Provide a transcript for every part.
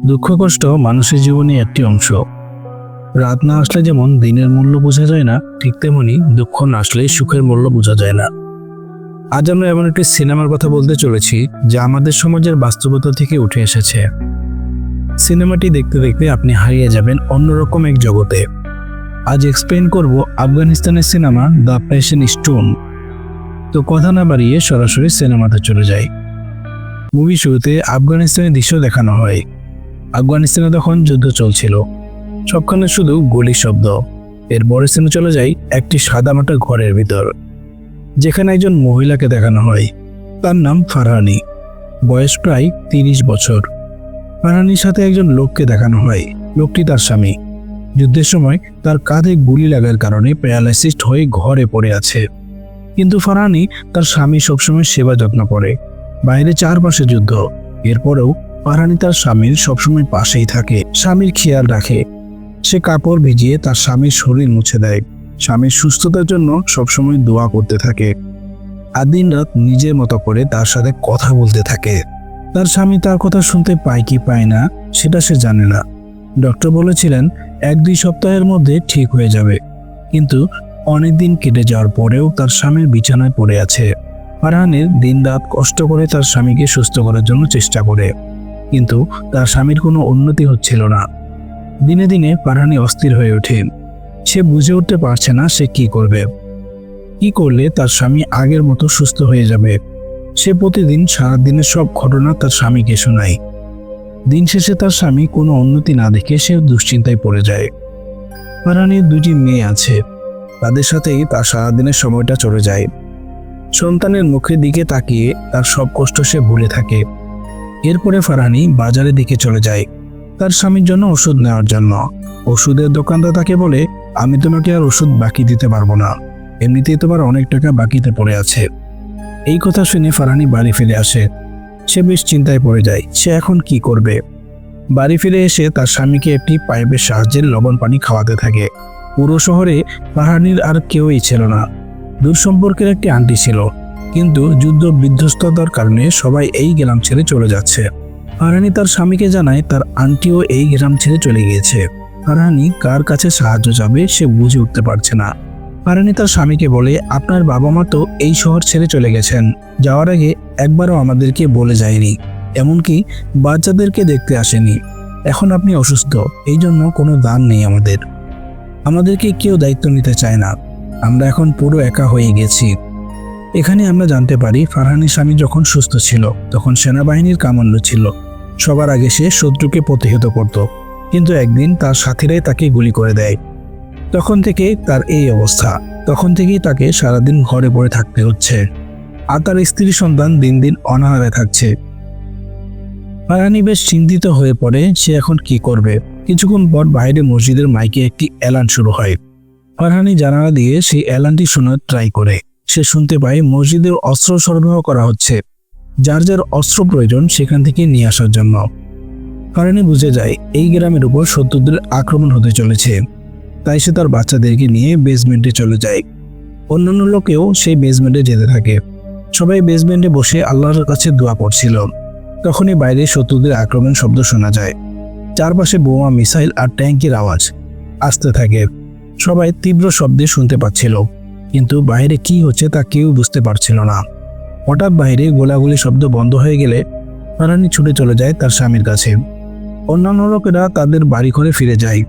দুঃখ কষ্ট মানুষের জীবনে একটি অংশ। রাত না আসলে যেমন দিনের মূল্য বোঝা যায় না, ঠিক তেমনি দুঃখ না আসলে সুখের মূল্য বোঝা যায় না। আজ আমরা এমন একটি সিনেমার কথা বলতে চলেছি, যা আমাদের সমাজের বাস্তবতা থেকে উঠে এসেছে। সিনেমাটি দেখতে দেখতে আপনি হারিয়ে যাবেন অন্যরকম এক জগতে। আজ এক্সপ্লেন করব আফগানিস্তানের সিনেমা দ্য প্যাশন স্টোন। তো কথা না বাড়িয়ে সরাসরি সিনেমাতে চলে যাই। মুভি শুরুতে আফগানিস্তানের দৃশ্য দেখানো হয়। আফগানিস্তানে তখন যুদ্ধ চলছিল। সবখানে শুধু গুলি শব্দ। এরপরে সিনে চলে যায় একটি সাদামাটা ঘরের ভিতর, যেখানে একজন মহিলাকে দেখানো হয়। তার নাম ফারহানি। বয়স প্রায় তিরিশ বছর। ফারহানির সাথে একজন লোককে দেখানো হয়। লোকটি তার স্বামী। যুদ্ধের সময় তার কাঁধে গুলি লাগার কারণে প্যারালাইসিসড হয়ে ঘরে পড়ে আছে। কিন্তু ফারহানি তার স্বামী সবসময় সেবা যত্ন করে। বাইরে চারপাশে যুদ্ধ। এরপরেও ফারহানি তার স্বামীর সবসময় পাশেই থাকে। স্বামীর খেয়াল রাখে। সে কাপড় ভিজিয়ে তার স্বামীর শরীর মুছে দেয়। স্বামীর সুস্থতার জন্য সবসময় দোয়া করতে থাকে। আর দিন রাত নিজের মতো করে তার সাথে কথা বলতে থাকে। তার স্বামী তার কথা শুনতে পায় কি পায় না, সেটা সে জানে না। ডক্টর বলেছিলেন, এক দুই সপ্তাহের মধ্যে ঠিক হয়ে যাবে। কিন্তু অনেক দিন কেটে যাওয়ার পরেও তার স্বামীর বিছানায় পড়ে আছে। ফারহানের দিন রাত কষ্ট করে তার স্বামীকে সুস্থ করার জন্য চেষ্টা করে। কিন্তু তার স্বামীর কোনো উন্নতি হচ্ছিল না। দিনে দিনে ফারহানি অস্থির হয়ে ওঠে। সে বুঝে উঠতে পারছে না সে কি করবে। কি করলে তার স্বামী আগের মতো সুস্থ হয়ে যাবে? সে প্রতিদিন সারাদিনের সব ঘটনা তার স্বামীকে শোনায়। দিন শেষে তার স্বামী কোনো উন্নতি না দেখে সে দুশ্চিন্তায় পড়ে যায়। ফারহানির দুটি মেয়ে আছে। তাদের সাথেই তার সারাদিনের সময়টা চলে যায়। সন্তানের মুখের দিকে তাকিয়ে তার সব কষ্ট সে ভুলে থাকে। এরপরে ফারহানি বাজারের দিকে চলে যায়। তার স্বামীর জন্য ওষুধ নেওয়ার জন্য। ওষুধের দোকানদার তাকে বলে, আমি তোমাকে আর ওষুধ বাকি দিতে পারব না। এমনিতেই তোমার অনেক টাকা বাকিতে পড়ে আছে। এই কথা শুনে ফারহানি বাড়ি ফিরে আসে। সে বেশ চিন্তায় পড়ে যায়, সে এখন কি করবে? বাড়ি ফিরে এসে তার স্বামীকে একটি পাইপের সাহায্যে লবণ পানি খাওয়াতে থাকে। পুরো শহরে ফারহানির আর কেউই ছিল না। দূর সম্পর্কের একটি আন্টি ছিল। কিন্তু যুদ্ধ বিধ্বস্ততার কারণে সবাই এই গ্রাম ছেড়ে চলে যাচ্ছে। ফারহানি তার স্বামীকে জানায়, তার আন্টিও এই গ্রাম ছেড়ে চলে গিয়েছে। ফারহানি কার কাছে সাহায্য যাবে সে বুঝে উঠতে পারছে না। ফারহানি তার স্বামীকে বলে, আপনার বাবা মা তো এই শহর ছেড়ে চলে গেছেন। যাওয়ার আগে একবারও আমাদেরকে বলে যায়নি। এমনকি বাচ্চাদেরকে দেখতে আসেনি। এখন আপনি অসুস্থ। এই জন্য কোনো দান নেই আমাদের। আমাদেরকে কেউ দায়িত্ব নিতে চায় না। আমরা এখন পুরো একা হয়ে গেছি। এখানে আমরা জানতে পারি, ফারহানির স্বামী যখন সুস্থ ছিল, তখন সেনাবাহিনীর কামান্ড ছিল। সবার আগে সে শত্রুকে প্রতিহত করত, কিন্তু একদিন তার সাথীরাই তাকে গুলি করে দেয়। তখন থেকে তার এই অবস্থা, তখন থেকেই তাকে সারাদিন ঘরে পড়ে থাকতে হচ্ছে। আর তার স্ত্রী সন্তান দিন দিন অনাহারে থাকছে। ফারহানি বেশ চিন্তিত হয়ে পড়ে, সে এখন কি করবে? কিছুক্ষণ পর বাইরে মসজিদের মাইকে একটি অ্যালান শুরু হয়। ফারহানি জানালা দিয়ে সেই অ্যালানটি শোনার ট্রাই করে। সে শুনতে পায় মসজিদের অস্ত্র সরবরাহ করা হচ্ছে। যার যার অস্ত্র প্রয়োজন সেখান থেকে নিয়ে আসার জন্য। কারণে বুঝে যায়, এই গ্রামের উপর শত্রুদের আক্রমণ হতে চলেছে। তাই সে তার বাচ্চাদেরকে নিয়ে বেসমেন্টে চলে যায়। অন্যান্য লোকেও সেই বেসমেন্টে যেতে থাকে। সবাই বেসমেন্টে বসে আল্লাহর কাছে দোয়া করছিল। তখনই বাইরে শত্রুদের আক্রমণ শব্দ শোনা যায়। চারপাশে বোমা, মিসাইল আর ট্যাঙ্কের আওয়াজ আসতে থাকে। সবাই তীব্র শব্দে শুনতে পাচ্ছিল। কিন্তু বাইরে কি হচ্ছে তা কেউ বুঝতে পারছিল না। হঠাৎ বাইরে গোলাগুলি শব্দ বন্ধ হয়ে গেলে ফারানি ছুটে চলে যায় তার স্বামীর কাছে। অন্যান্য লোকেরা তাদের বাড়ি ঘরে ফিরে যায়।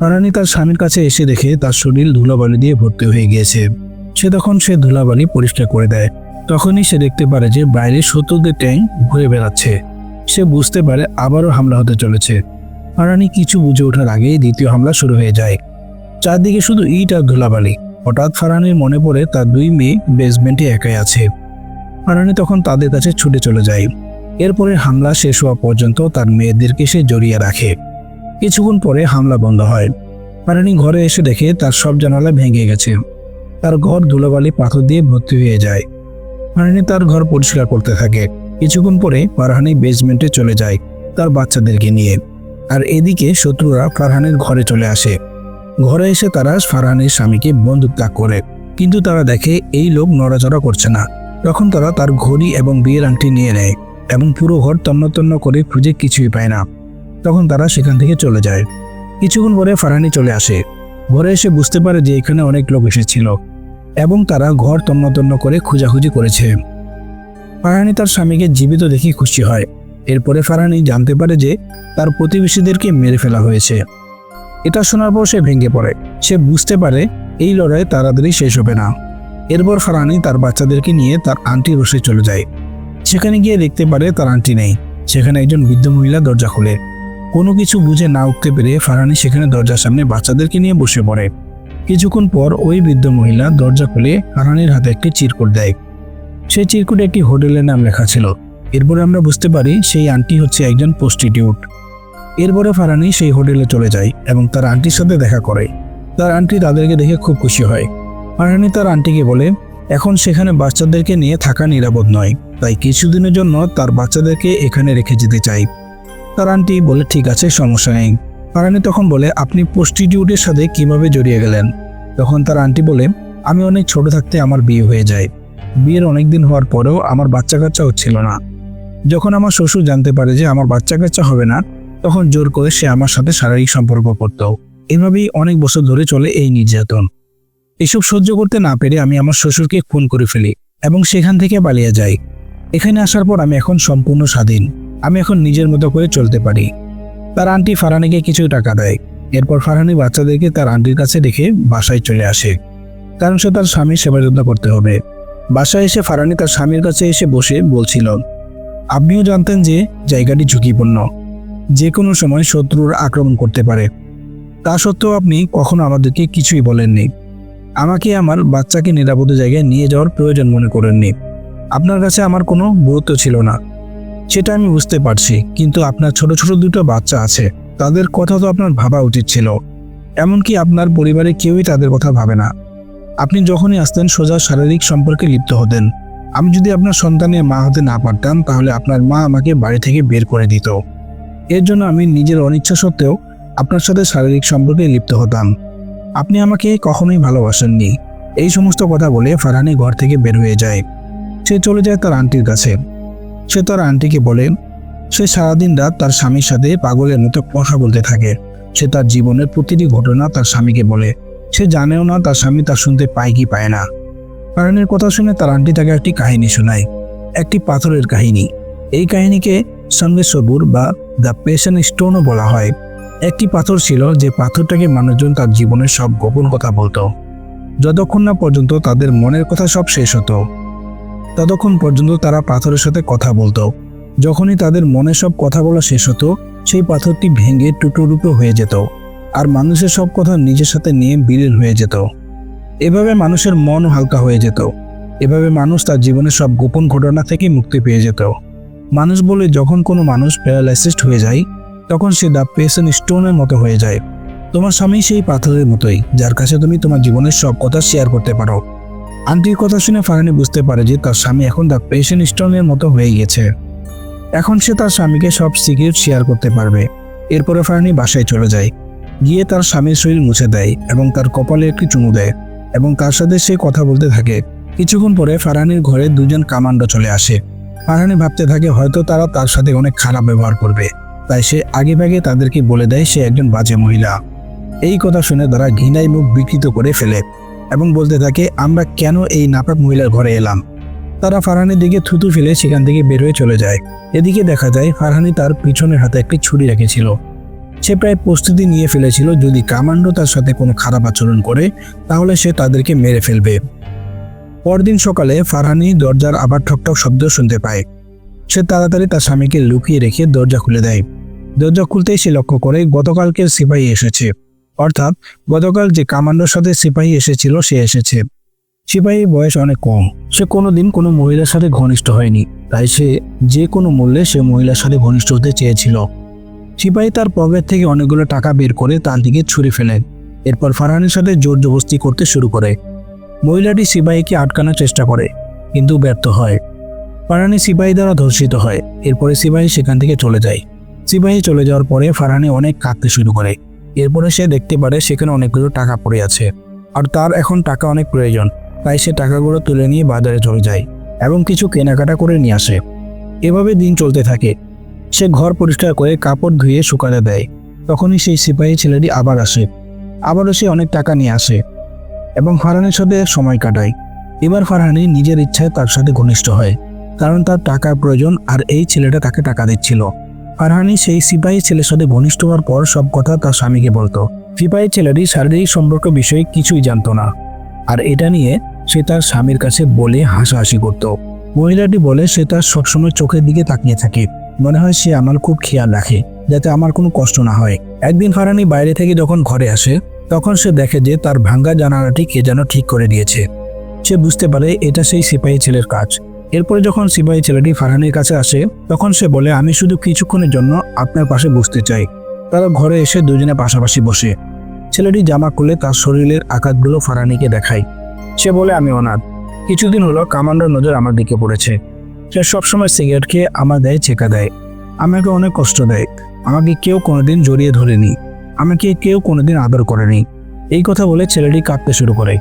ফারানি তার স্বামীর কাছে এসে দেখে তার শরীর ধুলাবালি দিয়ে ভর্তি হয়ে গিয়েছে। সে তখন সে ধুলাবালি পরিষ্কার করে দেয়। তখনই সে দেখতে পারে যে বাইরে শত্রুদের ট্যাঙ্ক ঘুরে বেড়াচ্ছে। সে বুঝতে পারে আবারও হামলা হতে চলেছে। ফারানি কিছু বুঝে ওঠার আগেই দ্বিতীয় হামলা শুরু হয়ে যায়। চারদিকে শুধু ইট আর ধুলাবালি। হঠাৎ ফারানির মনে পড়ে তার দুই মেয়ে বেসমেন্টে একাই আছে। ফারানি তখন তাদের কাছে ছুটে চলে যায়। এরপরে হামলা শেষ হওয়া পর্যন্ত তার মেয়েদেরকে সে জড়িয়ে রাখে। কিছুক্ষণ পরে হামলা বন্ধ হয়। ফারানি ঘরে এসে দেখে তার সব জানালা ভেঙে গেছে। তার ঘর ধুলোবালি পাথর দিয়ে ভর্তি হয়ে যায়। ফারহানি তার ঘর পরিষ্কার করতে থাকে। কিছুক্ষণ পরে ফারহানি বেসমেন্টে চলে যায় তার বাচ্চাদেরকে নিয়ে। আর এদিকে শত্রুরা ফারহানের ঘরে চলে আসে। ঘরে এসে তারা ফারহানের স্বামীকে বন্দুক করে, কিন্তু তারা দেখে এই লোক নড়াচড়া করছে না। তখন তারা তার ঘড়ি এবং বিয়ের আংটি নিয়ে নেয় এবং পুরো ঘর তন্ন তন্ন করে খুঁজে কিছুই পায় না। তখন তারা সেখান থেকে চলে যায়। কিছুক্ষণ পরে ফারহানি চলে আসে। ঘরে এসে বুঝতে পারে যে এখানে অনেক লোক এসেছিল এবং তারা ঘর তন্ন তন্ন করে খোঁজাখুঁজি করেছে। ফারহানি তার স্বামীকে জীবিত দেখে খুশি হয়। এরপরে ফারহানি জানতে পারে যে তার প্রতিবেশীদেরকে মেরে ফেলা হয়েছে। এটা শোনার পর সে ভেঙে পড়ে। সে বুঝতে পারে এই লড়াই তাড়াতাড়ি শেষ হবে না। এরপর ফারহানি তার বাচ্চাদেরকে নিয়ে তার আন্টি বসে চলে যায়। সেখানে গিয়ে দেখতে পারে তার আন্টি নেই। সেখানে একজন বৃদ্ধ মহিলা দরজা খোলে। কোনো কিছু বুঝে না উঠতে পেরে ফারহানি সেখানে দরজার সামনে বাচ্চাদেরকে নিয়ে বসে পড়ে। কিছুক্ষণ পর ওই বৃদ্ধ মহিলা দরজা খুলে ফারহানির হাতে একটি চিরকুট দেয়। সেই চিরকুটে একটি হোটেলের নাম লেখা ছিল। এরপরে আমরা বুঝতে পারি সেই আন্টি হচ্ছে একজন প্রস্টিটিউট। এরপরে ফারানি সেই হোটেলে চলে যায় এবং তার আন্টির সাথে দেখা করে। তার আন্টি তাদেরকে দেখে খুব খুশি হয়। ফারানি তার আন্টিকে বলে, এখন সেখানে বাচ্চাদেরকে নিয়ে থাকা নিরাপদ নয়। তাই কিছুদিনের জন্য তার বাচ্চাদেরকে এখানে রেখে যেতে চাই। তার আন্টি বলে, ঠিক আছে, সমস্যা নেই। ফারানি তখন বলে, আপনি প্রস্টিটিউটের সাথে কীভাবে জড়িয়ে গেলেন? তখন তার আন্টি বলে, আমি অনেক ছোট থাকতে আমার বিয়ে হয়ে যায়। বিয়ের অনেক দিন হওয়ার পরেও আমার বাচ্চা কাচ্চা হচ্ছিল না। যখন আমার শ্বশুর জানতে পারে যে আমার বাচ্চা কাচ্চা হবে না তখন জোর করে সে আমার সাথে শারীরিক সম্পর্ক করত। এভাবেই অনেক বছর ধরে চলে এই নির্যাতন। এসব সহ্য করতে না পেরে আমি আমার শ্বশুরকে খুন করে ফেলি এবং সেখান থেকে পালিয়ে যাই। এখানে আসার পর আমি এখন সম্পূর্ণ স্বাধীন। আমি এখন নিজের মতো করে চলতে পারি। তার আন্টি ফারানিকে কিছু টাকা দেয়। এরপর ফারানি বাচ্চাদেরকে তার আন্টির কাছে রেখে বাসায় চলে আসে। কারণ সে তার স্বামীর সেবা যত্ন করতে হবে। বাসায় এসে ফারানি তার স্বামীর কাছে এসে বসে বলছিল, আপনিও জানতেন যে জায়গাটি ঝুঁকিপূর্ণ। যে কোনো সময় শত্রুর আক্রমণ করতে পারে। তা সত্ত্বেও আপনি কখনো আমাদেরকে কিছুই বলেননি। আমাকে আমার বাচ্চাকে নিরাপদ জায়গায় নিয়ে যাওয়ার প্রয়োজন মনে করেননি। আপনার কাছে আমার কোনো গুরুত্ব ছিল না। সেটা আমি বুঝতে পারছি, কিন্তু আপনার ছোট ছোট দুটো বাচ্চা আছে, তাদের কথা তো আপনার ভাবা উচিত ছিল। এমনকি আপনার পরিবারে কেউই তাদের কথা ভাবে না। আপনি যখনই আসতেন, সোজা শারীরিক সম্পর্কে লিপ্ত হতেন। আমি যদি আপনার সন্তানের মা হতে না পারতাম, তাহলে আপনার মা আমাকে বাড়ি থেকে বের করে দিত। এর জন্য আমি নিজের অনিচ্ছা সত্ত্বেও আপনার সাথে শারীরিক সম্পর্কে লিপ্ত হতাম। আপনি আমাকে কখনোই ভালোবাসেননি। এই সমস্ত কথা বলে ফারহানি ঘর থেকে বের হয়ে যায়। সে চলে যায় তার আন্টির কাছে। সে তার আন্টিকে বলে, সে সারাদিন রাত তার স্বামীর সাথে পাগলের মতো কথা বলতে থাকে। সে তার জীবনের প্রতিটি ঘটনা তার স্বামীকে বলে। সে জানেও না তার স্বামী তার শুনতে পায় কি পায় না। ফারহানের কথা শুনে তার আন্টি তাকে একটি কাহিনী শোনায়। একটি পাথরের কাহিনী। এই কাহিনীকে সঙ্গে সবুর বা দ্য পেশন স্টোনও বলা হয়। একটি পাথর ছিল যে পাথরটাকে মানুষজন তার জীবনের সব গোপন কথা বলতো। যতক্ষণ না পর্যন্ত তাদের মনের কথা সব শেষ হতো, ততক্ষণ পর্যন্ত তারা পাথরের সাথে কথা বলতো। যখনই তাদের মনে সব কথা বলা শেষ হতো, সেই পাথরটি ভেঙে টুটো টুকরো হয়ে যেত আর মানুষের সব কথা নিজের সাথে নিয়ে বিলীন হয়ে যেত। এভাবে মানুষের মন হালকা হয়ে যেত। এভাবে মানুষ তার জীবনের সব গোপন ঘটনা থেকে মুক্তি পেয়ে যেত। মানুষ বলে যখন কোনো মানুষ প্যারালাইসিসড হয়ে যায়, তখন সে দ্য পেসন স্টোনের মতো হয়ে যায়। তোমার স্বামী সেই পাথরের মতোই, যার কাছে তুমি তোমার জীবনের সব কথা শেয়ার করতে পারো। আন্টির কথা শুনে ফারানি বুঝতে পারে যে তার স্বামী এখন দ্য পেশন স্টোনের মতো হয়ে গেছে এখন সে তার স্বামীকে সব সিক্রেট শেয়ার করতে পারবে। এরপরে ফারানি বাসায় চলে যায়। গিয়ে তার স্বামীর শরীর মুছে দেয় এবং তার কপালে একটি চুমু দেয় এবং তার সাথে সে কথা বলতে থাকে। কিছুক্ষণ পরে ফারহানির ঘরে দুজন কামান্ডো চলে আসে। ফারহানি ভাবতে থাকে, হয়তো তারা তার সাথে অনেক খারাপ ব্যবহার করবে। তাই সে আগে ভাগে তাদেরকে বলে দেয়, সে একজন বাজে মহিলা। এই কথা শুনে তারা ঘৃণায় মুখ বিকৃত করে ফেলে এবং বলতে থাকে, আমরা কেন এই নাপাক মহিলার ঘরে এলাম? তারা ফারহানির দিকে থুতু ফেলে সেখান থেকে বের হয়ে চলে যায়। এদিকে দেখা যায়, ফারহানি তার পিছনের হাতে একটি ছুরি রেখেছিল। সে প্রায় প্রস্তুতি নিয়ে ফেলেছিল, যদি কামান্ডো তার সাথে কোনো খারাপ আচরণ করে, তাহলে সে তাদেরকে মেরে ফেলবে। পরদিন সকালে ফারহানি দরজার আবার ঠকঠক শব্দ শুনতে পায়। সে তাড়াতাড়ি তার স্বামীকে লুকিয়ে রেখে দরজা খুলে দেয়। দরজা খুলতেই সে লক্ষ্য করে গতকালকের সিপাহী এসেছে। অর্থাৎ গতকাল যে কামান্ডোর সাথে সিপাহী এসেছিল, সে এসেছে। সিপাহীর বয়স অনেক কম। সে কোনোদিন কোনো মহিলার সাথে ঘনিষ্ঠ হয়নি। তাই সে যে কোনো মূল্যে সে মহিলার সাথে ঘনিষ্ঠ হতে চেয়েছিল। সিপাহী তার পকেট থেকে অনেকগুলো টাকা বের করে তার দিকে ছুরি ফেলেন এরপর ফারহানের সাথে জোর জবস্তি করতে শুরু করে। মহিলাটি সিপাহীকে আটকানোর চেষ্টা করে, কিন্তু ব্যর্থ হয়। ফারহানি সিপাহী দ্বারা ধর্ষিত হয়। এরপরে সিপাহী সেখান থেকে চলে যায়। সিপাহী চলে যাওয়ার পরে ফারহানি অনেক কাঁদতে শুরু করে। এরপরে সে দেখতে পারে সেখানে অনেকগুলো টাকা পড়ে আছে। আর তার এখন টাকা অনেক প্রয়োজন, তাই সে টাকাগুলো তুলে নিয়ে বাজারে চলে যায় এবং কিছু কেনাকাটা করে নিয়ে আসে। এভাবে দিন চলতে থাকে। সে ঘর পরিষ্কার করে কাপড় ধুয়ে শুকাতে দেয়। তখনই সেই সিপাহী ছেলেটি আবার আসে। আবারও সে অনেক টাকা নিয়ে আসে। এবং ফারহানের সাথে সময় কাটায়। এবার ফারহানি নিজের ইচ্ছায় তার সাথে ঘনিষ্ঠ হয়, কারণ তার টাকার প্রয়োজন আর এই ছেলেটা তাকে টাকা দিচ্ছিল। ফারহানি সেই সিপাহী ছেলের সাথে ঘনিষ্ঠ হওয়ার পর সব কথা তার স্বামীকে বলতো। সিপাহী ছেলেটি শারীরিক সম্পর্ক বিষয়ে কিছুই জানতো না, আর এটা নিয়ে সে তার স্বামীর কাছে বলে হাসাহাসি করত। মহিলাটি বলে, সে তার সবসময় চোখের দিকে তাকিয়ে থাকে। মনে হয় সে আমার খুব খেয়াল রাখে, যাতে আমার কোনো কষ্ট না হয়। একদিন ফারানি বাইরে থেকে যখন ঘরে আসে তখন সে দেখে যে তার ভাঙ্গা জানালাটি কে যেন ঠিক করে দিয়েছে। সে বুঝতে পারে এটা সেই সিপাহী ছেলের কাজ। এরপরে যখন সিপাহী ছেলেটি ফারহানির কাছে আসে, তখন সে বলে, আমি শুধু কিছুক্ষণের জন্য আপনার পাশে বসতে চাই। তারা ঘরে এসে দুজনে পাশাপাশি বসে। ছেলেটি জামা খুলে তার শরীরের আঘাতগুলো ফারানিকে দেখায়। সে বলে, আমি অনাথ। কিছুদিন হলো কামান্ডার নজর আমার দিকে পড়েছে। সে সবসময় সিগারেট খেয়ে আমার দেয় চেকা দেয়। আমাকে অনেক কষ্ট দেয়। আমাকে কেউ কোনোদিন জড়িয়ে ধরেনি। আমাকে কেউ কোনোদিন আদর করেনি। এই কথা বলে ছেলেটি কাঁদতে শুরু করে।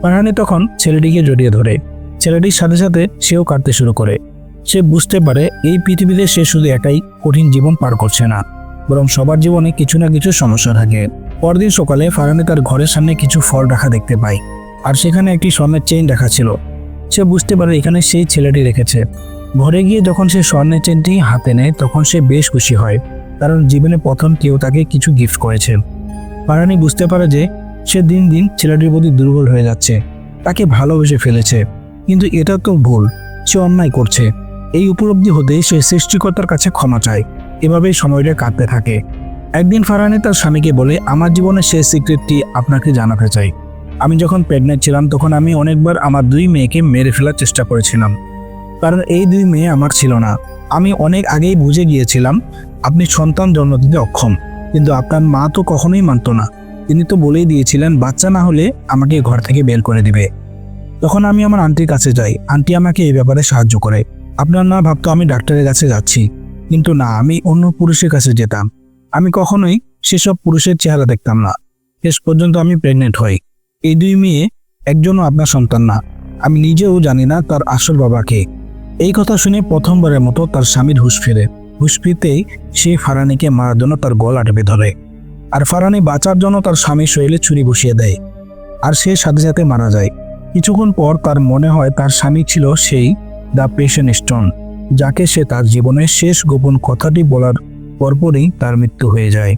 ফারহানি তখন ছেলেটিকে জড়িয়ে ধরে। ছেলেটির সাথে সাথে সেও কাঁদতে শুরু করে। সে বুঝতে পারে এই পৃথিবীতে সে শুধু একাই কঠিন জীবন পার করছে না, বরং সবার জীবনে কিছু না কিছু সমস্যা থাকে। পরদিন সকালে ফারহানি তার ঘরের সামনে কিছু ফল রাখা দেখতে পায়, আর সেখানে একটি স্বর্ণের চেইন রাখা ছিল। সে বুঝতে পারে এখানে সেই ছেলেটি রেখেছে। ঘরে গিয়ে যখন সে স্বর্ণের চেনটি হাতে নেয়, তখন সে বেশ খুশি হয়। কারণ জীবনে প্রথম কেউ তাকে কিছু গিফট করেছে। ফারহানি বুঝতে পারে যে সে দিন দিন ছেলেটির প্রতি দুর্বল হয়ে যাচ্ছে, তাকে ভালোবেসে ফেলেছে। কিন্তু এটা তো ভুল, সে অন্যায় করছে। এই উপলব্ধি হতে সে সৃষ্টিকর্তার কাছে ক্ষমা চায়, এভাবেই সময়টা কাটতে থাকে। একদিন ফারহানি তার স্বামীকে বলে, আমার জীবনের শেষ সিক্রেটটি আপনাকে জানাতে চাই। আমি যখন প্রেগনেন্ট ছিলাম, তখন আমি অনেকবার আমার দুই মেয়েকে মেরে ফেলার চেষ্টা করেছিলাম। কারণ এই দুই মেয়ে আমার ছিল না। আমি অনেক আগেই বুঝে গিয়েছিলাম, আপনি সন্তান জন্ম দিতে অক্ষম। কিন্তু আপনার মা তো কখনোই মানত না। তিনি তো বলেই দিয়েছিলেন, বাচ্চা না হলে আমাকে ঘর থেকে বের করে দিবে। তখন আমি আমার আন্টির কাছে যাই। আন্টি আমাকে এই ব্যাপারে সাহায্য করে। আপনার না ভাবতো আমি ডাক্তারের কাছে যাচ্ছি। কিন্তু না, আমি অন্য পুরুষের কাছে যেতাম। আমি কখনোই সেসব পুরুষের চেহারা দেখতাম না। শেষ পর্যন্ত আমি প্রেগনেন্ট হই। এই দুই মেয়ে একজনও আপনার সন্তান না। আমি নিজেও জানি না তার আসল বাবাকে এই কথা শুনে প্রথমবারের মতো তার স্বামীর হুঁশ ফিরে। হুঁশ ফিরতেই সে ফারানিকে মারার জন্য তার গলা টেপে ধরে। আর ফারানি বাঁচার জন্য তার স্বামীর শরীরে ছুরি বসিয়ে দেয়। আর সে সাথে সাথে মারা যায়। কিছুক্ষণ পর তার মনে হয় তার স্বামী ছিল সেই দ্য পেশেন্ট স্টোন যাকে সে তার জীবনের শেষ গোপন কথাটি বলার পরপরই তার মৃত্যু হয়ে যায়।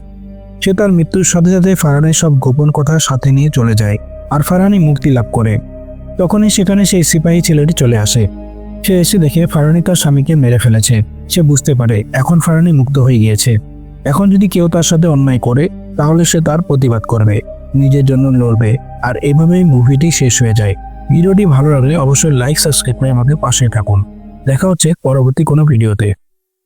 সে তার মৃত্যুর সাথে সাথে ফারহানের সব গোপন কথা সাথে নিয়ে চলে যায়। আর ফারহানি মুক্তি লাভ করে। তখনই সেখানে সেই সিপাহী ছেলেটি চলে আসে। সে এসে দেখে ফারানি তার স্বামীকে মেরে ফেলেছে। সে বুঝতে পারে এখন ফারানি মুক্ত হয়ে গিয়েছে। এখন যদি কেউ তার সাথে অন্যায় করে, তাহলে সে তার প্রতিবাদ করবে, নিজের জন্য লড়বে। আর এভাবেই মুভিটি শেষ হয়ে যায়। ভিডিওটি ভালো লাগলে অবশ্যই লাইক সাবস্ক্রাইব করে আমাকে পাশে থাকুন। দেখা হচ্ছে পরবর্তী কোনো ভিডিওতে।